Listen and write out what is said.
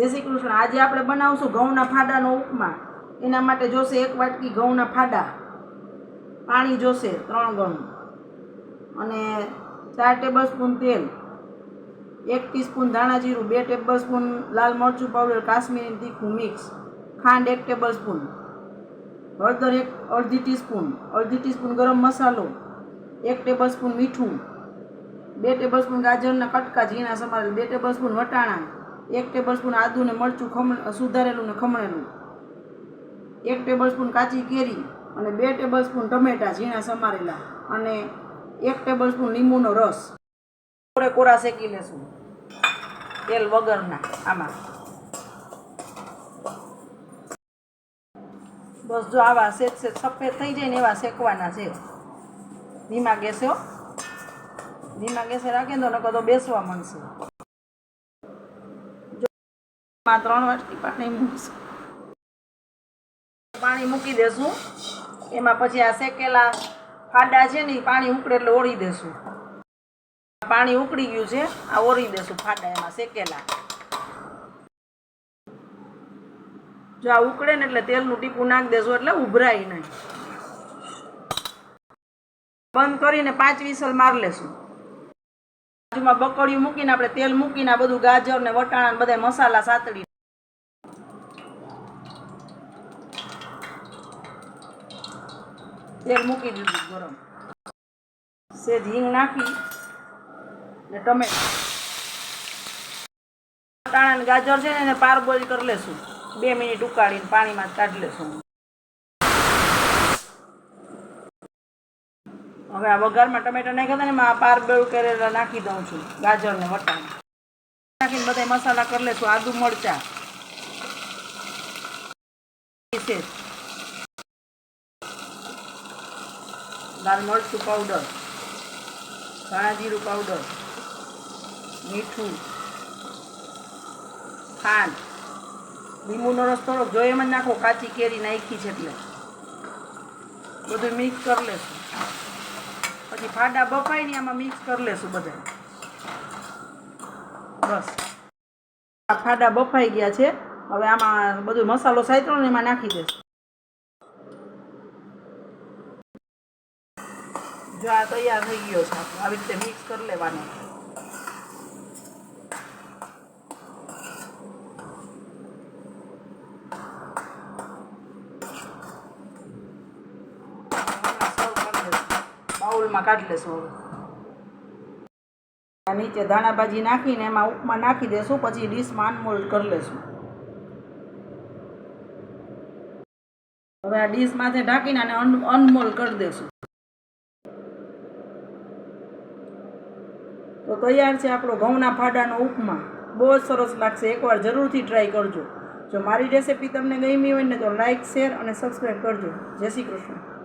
જય શ્રી કૃષ્ણ. આજે આપણે બનાવશું ઘઉંના ફાડાનો ઉપમા. એના માટે જોશે એક વાટકી ઘઉંના ફાડા. પાણી જોશે ત્રણ ગણું. અને ચાર ટેબલ સ્પૂન તેલ. એક ટીસ્પૂન ધાણા જીરું, બે ટેબલ સ્પૂન લાલ મરચું પાવડર, કાશ્મીરી તીખું મિક્સ. ખાંડ એક ટેબલ સ્પૂન હળદર એક અડધી ટીસ્પૂન. અડધી ટીસ્પૂન ગરમ મસાલો. એક ટેબલ સ્પૂન મીઠું. બે ટેબલ સ્પૂન ગાજરના કટકા ઝીણા સમારેલ. બે ટેબલ સ્પૂન વટાણા. એક ટેબલ સ્પૂન આદું ને મરચું ખમણ સુધારેલું ને ખમણેલું. એક ટેબલ સ્પૂન કાચી કેરી અને બે ટેબલ સ્પૂન ટમેટાં ઝીણા સમારેલા અને એક ટેબલ સ્પૂન લીંબુનો રસ. કોરે કોરા શેકી લેશું. તેલ વગરના આમાં. બસ જો આવા સેજ સેજ સફેદ થઈ જાય ને એવા શેકવાના છે. ધીમા ગેસે ધીમા ગેસે રાખીએ ને તો નકર તો બેસવા મળશે જો આમાં ત્રણ વાટકી પાણી મૂકીશું. પાણી મૂકી દેશું. એમાં પછી આ શેકેલા ફાડા છે ને પાણી ઉકળે એટલે ઓળી દેશું. પાણી ઉકળી ગયું છે, આ ઓળી દેશું ફાડા એમાં શેકેલા. જો આ ઉકળે ને એટલે તેલનું ટીપું નાખી દેશું, એટલે ઉભરાય નહીં. બંધ કરીને પાંચ વિસલ માર લેશું. બાજુમાં બકડીયું મૂકીને આપણે તેલ મૂકીને આ બધું ગાજર ને વટાણા બધા મસાલા સાતડી. તેલ મૂકી દીધું ગરમ. સેજ હિંગ નાખી ને ટમેટા. વટાણા ને ગાજર છે ને એને પાર કરી લેશું. બે મિનિટ ઉકાળીને પાણીમાં કાઢી લેશું. હવે આ વઘારમાં ટમેટા નાખ્યા હતા ને એમાં પાર બોઇલ કરેલા નાખી દઉં છું ગાજર ને વટાણા. નાખીને બધા મસાલા કરી લેશું, આદુ મરચા. લાલ મરચું પાવડર ધાણા જીરું પાવડર મીઠું, ખાંડ. લીંબુનો રસ થોડોક જો એમ જ નાખો, કાચી કેરી નાખી છે એટલે. બધું મિક્સ કરી લેશું. પછી ફાડા બફાય ને આમાં મિક્સ કરી લેશું બધા બસ. આ ફાડા બફાઈ ગયા છે. હવે આમાં બધું મસાલો સાયત્રો ને એમાં નાખી દેશું. જો આ તૈયાર થઈ ગયો છે. આવી રીતે મિક્સ કરી લેવાનો. બાઉલમાં કાઢી લેશું હવે. નીચે ધાણા ભાજી નાખીને એમાં ઉપમા નાખી દેશું, પછી ડીશમાં અનમોલ્ડ કરી લેશું. હવે આ ડીશમાંથી ઢાંકીને આને અનમોલ્ડ કરી દેશું. તો તૈયાર છે આપણો ઘઉંના ફાડાનો ઉપમા. બહુ જ સરસ લાગશે, એકવાર જરૂરથી ટ્રાય કરજો. જો મારી રેસિપી તમને ગમી હોય ને તો લાઇક શેર અને સબસ્ક્રાઈબ કરજો. જય શ્રી કૃષ્ણ.